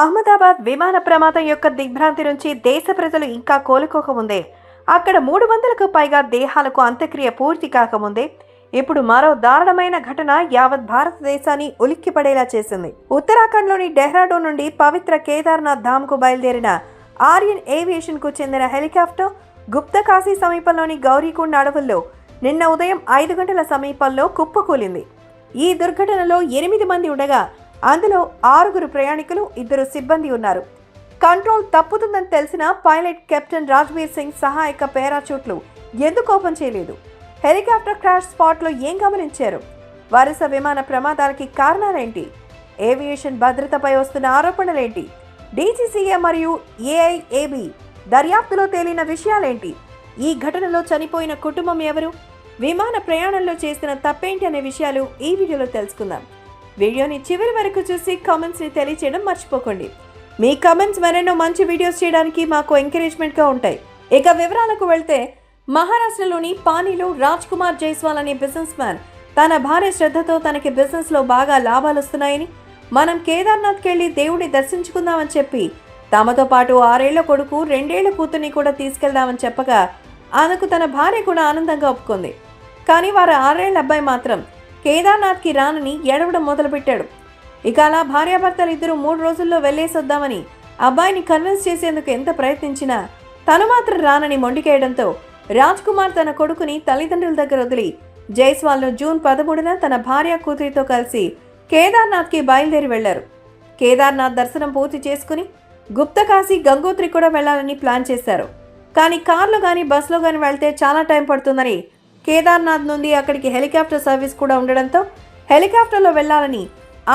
అహ్మదాబాద్ విమాన ప్రమాదం యొక్క దిగ్భ్రాంతి నుంచి దేశ ప్రజలు ఇంకా కోలుకోకముందే. అక్కడ మూడు వందలకు పైగా దేహాలకు అంత్యక్రియ పూర్తి కాకముందే. ఇప్పుడు మరో దారుణమైన ఘటన యావత్ భారతదేశాన్ని ఉలిక్కిపడేలా చేసింది. ఉత్తరాఖండ్లోని డెహ్రాడూన్ నుండి పవిత్ర కేదార్నాథ్ ధామ్కు బయలుదేరిన ఆర్యన్ ఏవియేషన్కు చెందిన హెలికాప్టర్ గుప్తకాశీ సమీపంలోని గౌరీకుండ అడవుల్లో నిన్న ఉదయం ఐదు గంటల సమీపంలో కుప్పకూలింది. ఈ దుర్ఘటనలో ఎనిమిది మంది ఉండగా అందులో ఆరుగురు ప్రయాణికులు ఇద్దరు సిబ్బంది ఉన్నారు. కంట్రోల్ తప్పుతుందని తెలిసిన పైలట్ కెప్టెన్ రాజ్వీర్ సింగ్ సహాయక పేరాచూట్లు ఎందుకు ఓపెన్ చేయలేదు? హెలికాప్టర్ క్రాష్ స్పాట్లో ఏం గమనించారు? వరుస విమాన ప్రమాదాలకి కారణాలేంటి? ఏవియేషన్ భద్రతపై వస్తున్న ఆరోపణలేంటి? డీజీసీఏ మరియు ఏఐఏబి దర్యాప్తులో తేలిన విషయాలేంటి? ఈ ఘటనలో చనిపోయిన కుటుంబం ఎవరు? విమాన ప్రయాణంలో చేసిన తప్పేంటి అనే విషయాలు ఈ వీడియోలో తెలుసుకుందాం. వీడియోని చివరి వరకు చూసి కామెంట్స్ని తెలియచేయడం మర్చిపోకండి. మీ కామెంట్స్ మరెన్నో మంచి వీడియోస్ చేయడానికి మాకు ఎంకరేజ్మెంట్గా ఉంటాయి. ఇక వివరాలకు వెళ్తే మహారాష్ట్రలోని పానీలో రాజ్ కుమార్ జైస్వాల్ అనే బిజినెస్ మ్యాన్ తన భార్య శ్రద్ధతో తనకి బిజినెస్లో బాగా లాభాలు వస్తున్నాయని మనం కేదార్నాథ్కి వెళ్ళి దేవుడిని దర్శించుకుందామని చెప్పి తమతో పాటు ఆరేళ్ళ కొడుకు రెండేళ్ళ కూతుర్ని కూడా తీసుకెళ్దామని చెప్పగా ఆమెకు తన భార్య కూడా ఆనందంగా ఒప్పుకుంది. కానీ వారి ఆరేళ్ళ అబ్బాయి మాత్రం కేదార్నాథ్కి రానని ఏడవడం మొదలుపెట్టాడు. ఇక అలా భార్యాభర్తలు ఇద్దరు మూడు రోజుల్లో వెళ్ళేసొద్దామని అబ్బాయిని కన్విన్స్ చేసేందుకు ఎంత ప్రయత్నించినా తను మాత్రం రానని మొండికేయడంతో రాజ్ కుమార్ తన కొడుకుని తల్లిదండ్రుల దగ్గర వదిలి జైస్వాల్ను జూన్ పదమూడున తన భార్య కూతురితో కలిసి కేదార్నాథ్కి బయలుదేరి వెళ్ళారు. కేదార్నాథ్ దర్శనం పూర్తి చేసుకుని గుప్తకాశీ గంగోత్రి కూడా వెళ్ళాలని ప్లాన్ చేశారు. కానీ కార్లో కానీ బస్సులో కానీ వెళ్తే చాలా టైం పడుతుందని కేదార్నాథ్ నుండి అక్కడికి హెలికాప్టర్ సర్వీస్ కూడా ఉండడంతో హెలికాప్టర్లో వెళ్ళాలని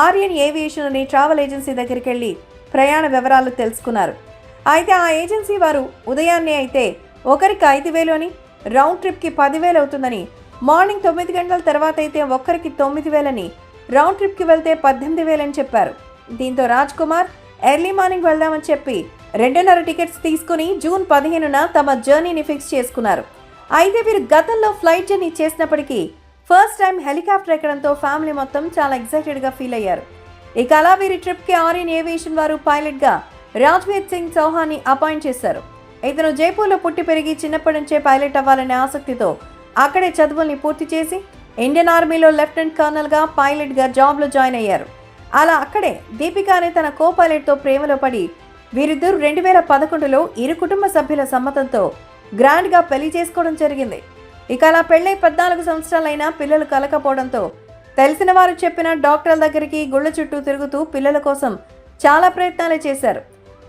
ఆర్యన్ ఏవియేషన్ అనే ట్రావెల్ ఏజెన్సీ దగ్గరికి వెళ్ళి ప్రయాణ వివరాలు తెలుసుకున్నారు. అయితే ఆ ఏజెన్సీ వారు ఉదయాన్నే అయితే ఒకరికి ఐదు వేలు అని రౌండ్ ట్రిప్కి పదివేలు అవుతుందని మార్నింగ్ తొమ్మిది గంటల తర్వాత అయితే ఒక్కరికి తొమ్మిది వేలని రౌండ్ ట్రిప్కి వెళ్తే పద్దెనిమిది వేలని చెప్పారు. దీంతో రాజ్ కుమార్ ఎర్లీ మార్నింగ్ వెళ్దామని చెప్పి రెండున్నర టికెట్స్ తీసుకుని జూన్ పదిహేనున తమ జర్నీని ఫిక్స్ చేసుకున్నారు. అయితే వీరు గతంలో ఫ్లైట్ జర్నీ చేసినప్పటికీ ఫస్ట్ టైం హెలికాప్టర్ ఎక్కడంతో ఫ్యామిలీ మొత్తం చాలా ఎక్సైటెడ్గా ఫీల్ అయ్యారు. ఇక అలా వీరి ట్రిప్కి ఆరియన్ ఏవియేషన్ వారు పైలట్గా రాజ్వీర్ సింగ్ చౌహాన్ని అపాయింట్ చేశారు. ఇతను జైపూర్లో పుట్టి పెరిగి చిన్నప్పటి నుంచే పైలట్ అవ్వాలనే ఆసక్తితో అక్కడే చదువుల్ని పూర్తి చేసి ఇండియన్ ఆర్మీలో లెఫ్టినెంట్ కర్నల్గా పైలట్గా జాబ్లో జాయిన్ అయ్యారు. అలా అక్కడే దీపికానే తన కో పైలట్తో ప్రేమలో పడి వీరిద్దరూ రెండు వేల పదకొండులో ఇరు కుటుంబ సభ్యుల సమ్మతంతో గ్రాండ్గా పెళ్ళి చేసుకోవడం జరిగింది. ఇక అలా పెళ్ళై పద్నాలుగు సంవత్సరాలైనా పిల్లలు కలకపోవడంతో తెలిసిన వారు చెప్పిన డాక్టర్ల దగ్గరికి గుళ్ళ చుట్టూ తిరుగుతూ పిల్లల కోసం చాలా ప్రయత్నాలు చేశారు.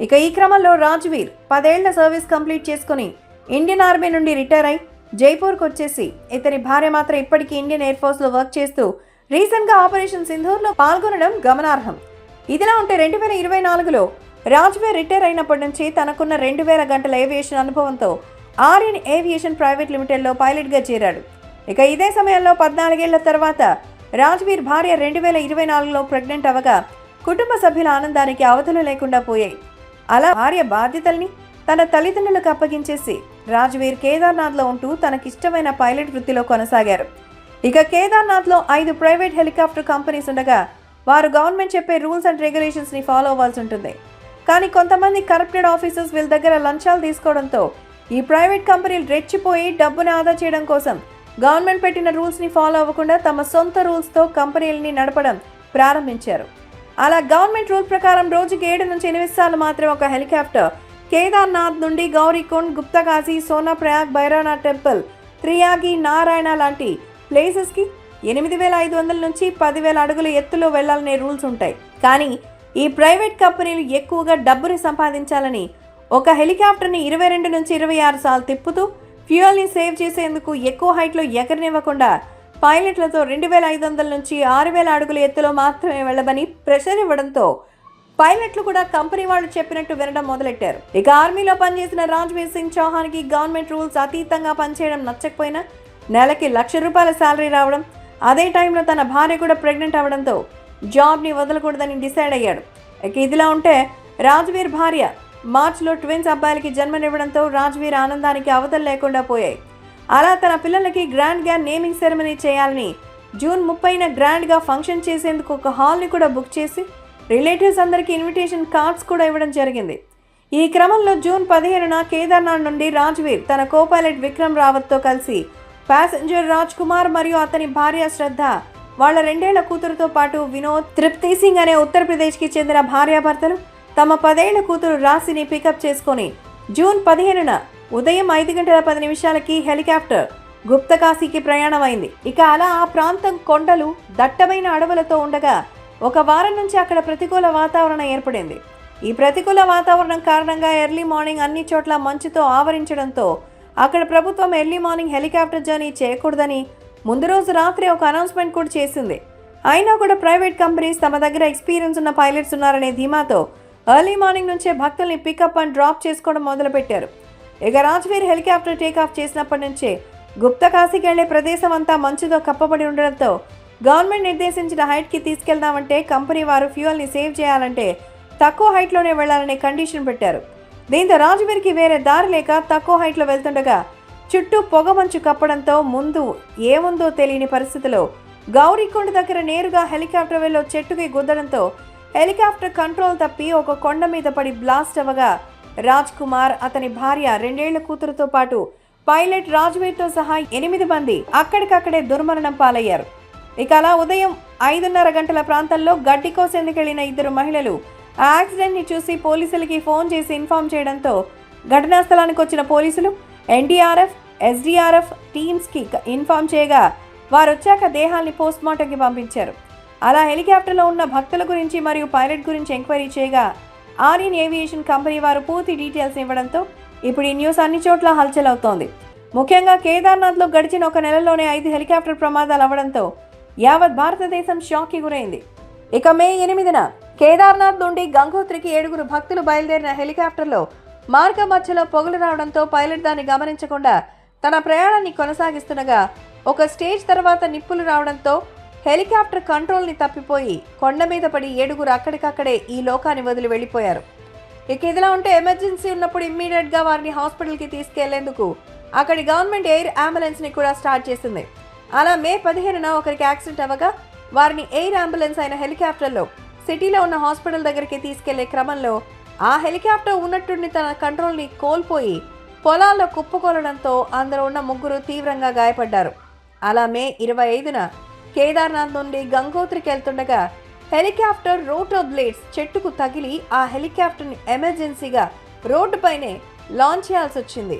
ఇక ఈ క్రమంలో రాజ్వీర్ పదేళ్ళ సర్వీస్ కంప్లీట్ చేసుకుని ఇండియన్ ఆర్మీ నుండి రిటైర్ అయి జైపూర్కి వచ్చేసి ఇతని భార్య మాత్రం ఇప్పటికీ ఇండియన్ ఎయిర్ ఫోర్స్లో వర్క్ చేస్తూ రీసెంట్గా ఆపరేషన్ సింధూర్లో పాల్గొనడం గమనార్హం. ఇదిలా ఉంటే రెండు వేల ఇరవై నాలుగులో రాజ్వీర్ రిటైర్ అయినప్పటి నుంచి తనకున్న రెండు వేల గంటల ఏవియేషన్ అనుభవంతో ఆర్యన్ ఏవియేషన్ ప్రైవేట్ లిమిటెడ్లో పైలట్గా చేరాడు. ఇక ఇదే సమయంలో పద్నాలుగేళ్ళ తర్వాత రాజ్వీర్ భార్య రెండు వేల ఇరవై నాలుగులో ప్రెగ్నెంట్ అవ్వగా కుటుంబ సభ్యుల ఆనందానికి అవధులు లేకుండా పోయాయి. అలా భార్య బాధ్యతల్ని తన తల్లిదండ్రులకు అప్పగించేసి రాజ్వీర్ కేదార్నాథ్లో ఉంటూ తనకిష్టమైన పైలట్ వృత్తిలో కొనసాగారు. ఇక కేదార్నాథ్లో ఐదు ప్రైవేట్ హెలికాప్టర్ కంపెనీస్ ఉండగా వారు గవర్నమెంట్ చెప్పే రూల్స్ అండ్ రెగ్యులేషన్స్ని ఫాలో అవ్వాల్సి ఉంటుంది. కానీ కొంతమంది కరప్టెడ్ ఆఫీసర్స్ వీళ్ళ దగ్గర లంచాలు తీసుకోవడంతో ఈ ప్రైవేట్ కంపెనీలు రెచ్చిపోయి డబ్బును ఆదా చేయడం కోసం గవర్నమెంట్ పెట్టిన రూల్స్ని ఫాలో అవ్వకుండా తమ సొంత రూల్స్తో కంపెనీలని నడపడం ప్రారంభించారు. అలా గవర్నమెంట్ రూల్ ప్రకారం రోజుకి ఏడు నుంచి ఎనిమిది సార్లు మాత్రమే ఒక హెలికాప్టర్ కేదార్నాథ్ నుండి గౌరీకుండ్ గుప్తకాశీ సోనాప్రయాగ్ భైరవనాథ్ టెంపుల్ త్రియాగి నారాయణ లాంటి ప్లేసెస్కి ఎనిమిది వేల ఐదు వందల నుంచి పదివేల అడుగుల ఎత్తులో వెళ్ళాలనే రూల్స్ ఉంటాయి. కానీ ఈ ప్రైవేట్ కంపెనీలు ఎక్కువగా డబ్బుని సంపాదించాలని ఒక హెలికాప్టర్ని ఇరవై రెండు నుంచి ఇరవై ఆరు సార్లు తిప్పుతూ ఫ్యూయల్ని సేవ్ చేసేందుకు ఎక్కువ హైట్లో ఎగరనివ్వకుండా పైలట్లతో రెండు వేల ఐదు వందల నుంచి ఆరు వేల అడుగుల ఎత్తులో మాత్రమే వెళ్ళమని ప్రెషర్ ఇవ్వడంతో పైలట్లు కూడా కంపెనీ వాళ్ళు చెప్పినట్టు వినడం మొదలెట్టారు. ఇక ఆర్మీలో పనిచేసిన రాజ్వీర్ సింగ్ చౌహాన్కి గవర్నమెంట్ రూల్స్ అతీతంగా పనిచేయడం నచ్చకపోయినా నెలకి లక్ష రూపాయల శాలరీ రావడం అదే టైంలో తన భార్య కూడా ప్రెగ్నెంట్ అవడంతో జాబ్ని వదలకూడదని డిసైడ్ అయ్యాడు. ఇక ఇదిలా ఉంటే రాజ్వీర్ భార్య మార్చిలో ట్విన్స్ అబ్బాయిలకి జన్మనివ్వడంతో రాజ్వీర్ ఆనందానికి అవతలు లేకుండా పోయాయి. అలా తన పిల్లలకి గ్రాండ్గా నేమింగ్ సెరమనీ చేయాలని జూన్ ముప్పైన గ్రాండ్గా ఫంక్షన్ చేసేందుకు ఒక హాల్ని కూడా బుక్ చేసి రిలేటివ్స్ అందరికీ ఇన్విటేషన్ కార్డ్స్ కూడా ఇవ్వడం జరిగింది. ఈ క్రమంలో జూన్ పదిహేనున కేదార్నాథ్ నుండి రాజ్వీర్ తన కోపైలట్ విక్రమ్ రావత్తో కలిసి ప్యాసింజర్ రాజ్ కుమార్ మరియు అతని భార్య శ్రద్ధ వాళ్ళ రెండేళ్ళ కూతురుతో పాటు వినోద్ తృప్తి సింగ్ అనే ఉత్తరప్రదేశ్కి చెందిన భార్యాభర్తలు తమ పదేళ్ళ కూతురు రాశిని పికప్ చేసుకొని జూన్ పదిహేనున ఉదయం ఐదు గంటల పది నిమిషాలకి హెలికాప్టర్ గుప్తకాశీకి ప్రయాణమైంది. ఇక అలా ఆ ప్రాంతం కొండలు దట్టమైన అడవులతో ఉండగా ఒక వారం నుంచి అక్కడ ప్రతికూల వాతావరణం ఏర్పడింది. ఈ ప్రతికూల వాతావరణం కారణంగా ఎర్లీ మార్నింగ్ అన్ని చోట్ల మంచుతో ఆవరించడంతో అక్కడ ప్రభుత్వం ఎర్లీ మార్నింగ్ హెలికాప్టర్ జర్నీ చేయకూడదని ముందు రోజు రాత్రి ఒక అనౌన్స్మెంట్ కూడా చేసింది. అయినా కూడా ప్రైవేట్ కంపెనీస్ తమ దగ్గర ఎక్స్పీరియన్స్ ఉన్న పైలట్స్ ఉన్నారనే ధీమాతో ఎర్లీ మార్నింగ్ నుంచే భక్తుల్ని పికప్ అండ్ డ్రాప్ చేసుకోవడం మొదలుపెట్టారు. ఇక రాజ్వీర్ హెలికాప్టర్ టేకాఫ్ చేసినప్పటి నుంచే గుప్తకాశీకి వెళ్ళే ప్రదేశం అంతా మంచుతో కప్పబడి ఉండడంతో గవర్నమెంట్ నిర్దేశించిన హైట్కి తీసుకెళ్దామంటే కంపెనీ వారు ఫ్యూయల్ని సేవ్ చేయాలంటే తక్కువ హైట్లోనే వెళ్ళాలనే కండిషన్ పెట్టారు. దీంతో రాజువీర్కి వేరే దారి లేక తక్కువ హైట్లో వెళ్తుండగా చుట్టూ పొగమంచు కప్పడంతో ముందు ఏముందో తెలియని పరిస్థితిలో గౌరీకొండ దగ్గర నేరుగా హెలికాప్టర్ వెళ్ళో చెట్టుకి గుద్దడంతో హెలికాప్టర్ కంట్రోల్ తప్పి ఒక కొండ మీద పడి బ్లాస్ట్ అవ్వగా రాజ్ కుమార్ అతని భార్య రెండేళ్ళ కూతురుతో పాటు పైలట్ రాజ్వీర్తో సహా ఎనిమిది మంది అక్కడికక్కడే దుర్మరణం పాలయ్యారు. ఇక అలా ఉదయం ఐదున్నర గంటల ప్రాంతంలో గడ్డి కోసేందుకెళ్ళిన ఇద్దరు మహిళలు ఆ యాక్సిడెంట్ని చూసి పోలీసులకి ఫోన్ చేసి ఇన్ఫార్మ్ చేయడంతో ఘటనా స్థలానికి వచ్చిన పోలీసులు ఎన్డీఆర్ఎఫ్ ఎస్డీఆర్ఎఫ్ టీమ్స్కి ఇన్ఫామ్ ఇన్ఫార్మ్ చేయగా వారు వచ్చాక దేహాల్ని పోస్ట్మార్టంకి పంపించారు. అలా హెలికాప్టర్లో ఉన్న భక్తుల గురించి మరియు పైలట్ గురించి ఎంక్వైరీ చేయగా ఆర్యన్ ఏవియేషన్ కంపెనీ వారు పూర్తి డీటెయిల్స్ ఇవ్వడంతో ఇప్పుడు ఈ న్యూస్ అన్ని చోట్ల హల్చల్ అవుతోంది ముఖ్యంగా కేదార్నాథ్లో గడిచిన ఒక నెలలోనే ఐదు హెలికాప్టర్ ప్రమాదాలు అవ్వడంతో యావత్ భారతదేశం షాక్కి గురైంది. ఇక మే ఎనిమిదిన కేదార్నాథ్ నుండి గంగోత్రికి ఏడుగురు భక్తులు బయలుదేరిన హెలికాప్టర్లో మార్గ మధ్యలో పొగలు రావడంతో పైలట్ దాన్ని గమనించకుండా తన ప్రయాణాన్ని కొనసాగిస్తుండగా ఒక స్టేజ్ తర్వాత నిప్పులు రావడంతో హెలికాప్టర్ కంట్రోల్ని తప్పిపోయి కొండ మీద పడి ఏడుగురు అక్కడికక్కడే ఈ లోకాన్ని వదిలి వెళ్ళిపోయారు. ఇక ఇదిలా ఉంటే ఎమర్జెన్సీ ఉన్నప్పుడు ఇమ్మీడియట్గా వారిని హాస్పిటల్కి తీసుకెళ్ళేందుకు అక్కడి గవర్నమెంట్ ఎయిర్ అంబులెన్స్ని కూడా స్టార్ట్ చేసింది. అలా మే పదిహేనున ఒకరికి యాక్సిడెంట్ అవ్వగా వారిని ఎయిర్ అంబులెన్స్ అయిన హెలికాప్టర్లో సిటీలో ఉన్న హాస్పిటల్ దగ్గరికి తీసుకెళ్ళే క్రమంలో ఆ హెలికాప్టర్ ఉన్నట్టుండి తన కంట్రోల్ని కోల్పోయి పొలాల్లో కుప్పకొలడంతో అందులో ఉన్న ముగ్గురు తీవ్రంగా గాయపడ్డారు. అలా మే ఇరవై ఐదున కేదార్నాథ్ నుండి గంగోత్రికి వెళ్తుండగా హెలికాప్టర్ రోటో బ్లేడ్స్ చెట్టుకు తగిలి ఆ హెలికాప్టర్ని ఎమర్జెన్సీగా రోడ్డుపైనే లాంచ్ చేయాల్సి వచ్చింది.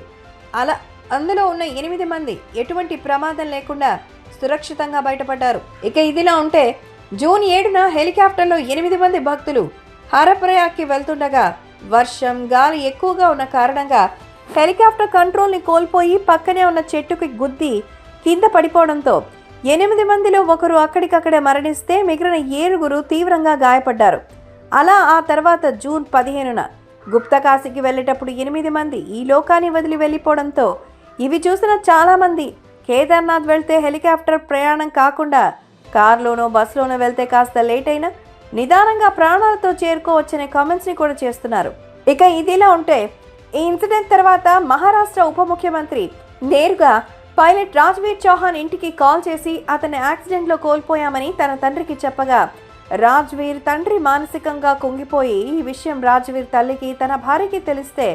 అలా అందులో ఉన్న ఎనిమిది మంది ఎటువంటి ప్రమాదం లేకుండా సురక్షితంగా బయటపడ్డారు. ఇక ఇదిలా ఉంటే జూన్ ఏడున హెలికాప్టర్లో ఎనిమిది మంది భక్తులు హరప్రయాగ్కి వెళ్తుండగా వర్షం గాలి ఎక్కువగా ఉన్న కారణంగా హెలికాప్టర్ కంట్రోల్ని కోల్పోయి పక్కనే ఉన్న చెట్టుకి గుద్ది కింద పడిపోవడంతో ఎనిమిది మందిలో ఒకరు అక్కడికక్కడే మరణిస్తే మిగిలిన ఏడుగురు తీవ్రంగా గాయపడ్డారు. అలా ఆ తర్వాత జూన్ పదిహేనున గుప్తకాశీకి వెళ్ళేటప్పుడు ఎనిమిది మంది ఈ లోకాన్ని వదిలి వెళ్ళిపోవడంతో ఇవి చూసిన చాలామంది కేదార్నాథ్ వెళ్తే హెలికాప్టర్ ప్రయాణం కాకుండా కారులోనో బస్సులోనో వెళ్తే కాస్త లేట్ అయినా నిదానంగా ప్రాణాలతో చేరుకోవచ్చనే కామెంట్స్ని కూడా చేస్తున్నారు. ఇక ఇదిలా ఉంటే ఈ ఇన్సిడెంట్ తర్వాత మహారాష్ట్ర ఉప ముఖ్యమంత్రి నేరుగా పైలట్ రాజ్వీర్ చౌహాన్ ఇంటికి కాల్ చేసి అతని యాక్సిడెంట్లో కోల్పోయామని తన తండ్రికి చెప్పగా రాజ్వీర్ తండ్రి మానసికంగా కుంగిపోయి ఈ విషయం రాజ్వీర్ తల్లికి తన భార్యకి తెలిస్తే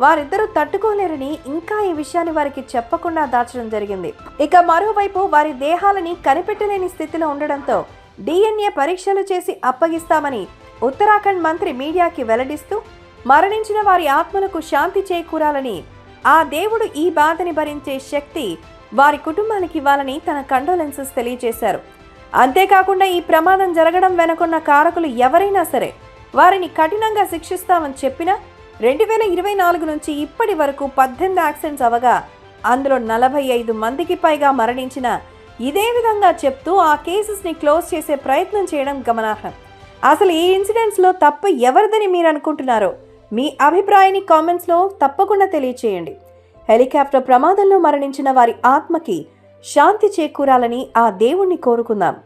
వారిద్దరూ తట్టుకోలేరని ఇంకా ఈ విషయాన్ని వారికి చెప్పకుండా దాచడం జరిగింది. ఇక మరోవైపు వారి దేహాలని కనిపెట్టలేని స్థితిలో ఉండడంతో డిఎన్ఏ పరీక్షలు చేసి అప్పగిస్తామని ఉత్తరాఖండ్ మంత్రి మీడియాకి వెల్లడిస్తూ మరణించిన వారి ఆత్మలకు శాంతి చేకూరాలని ఆ దేవుడు ఈ బాధని భరించే శక్తి వారి కుటుంబానికి ఇవ్వాలని తన కండోలెన్సెస్ తెలియజేశారు. అంతేకాకుండా ఈ ప్రమాదం జరగడం వెనుకున్న కారకులు ఎవరైనా సరే వారిని కఠినంగా శిక్షిస్తామని చెప్పినా రెండు వేల ఇరవై నాలుగు నుంచి ఇప్పటి వరకు పద్దెనిమిది యాక్సిడెంట్స్ అవగా అందులో నలభై ఐదు మందికి పైగా మరణించిన ఇదే విధంగా చెప్తూ ఆ కేసెస్ని క్లోజ్ చేసే ప్రయత్నం చేయడం గమనార్హం. అసలు ఈ ఇన్సిడెంట్స్లో తప్పు ఎవరిదని మీరు అనుకుంటున్నారో? మీ అభిప్రాయాన్ని కామెంట్స్లో తప్పకుండా తెలియచేయండి. హెలికాప్టర్ ప్రమాదంలో మరణించిన వారి ఆత్మకి శాంతి చేకూరాలని ఆ దేవుణ్ణి కోరుకుందాం.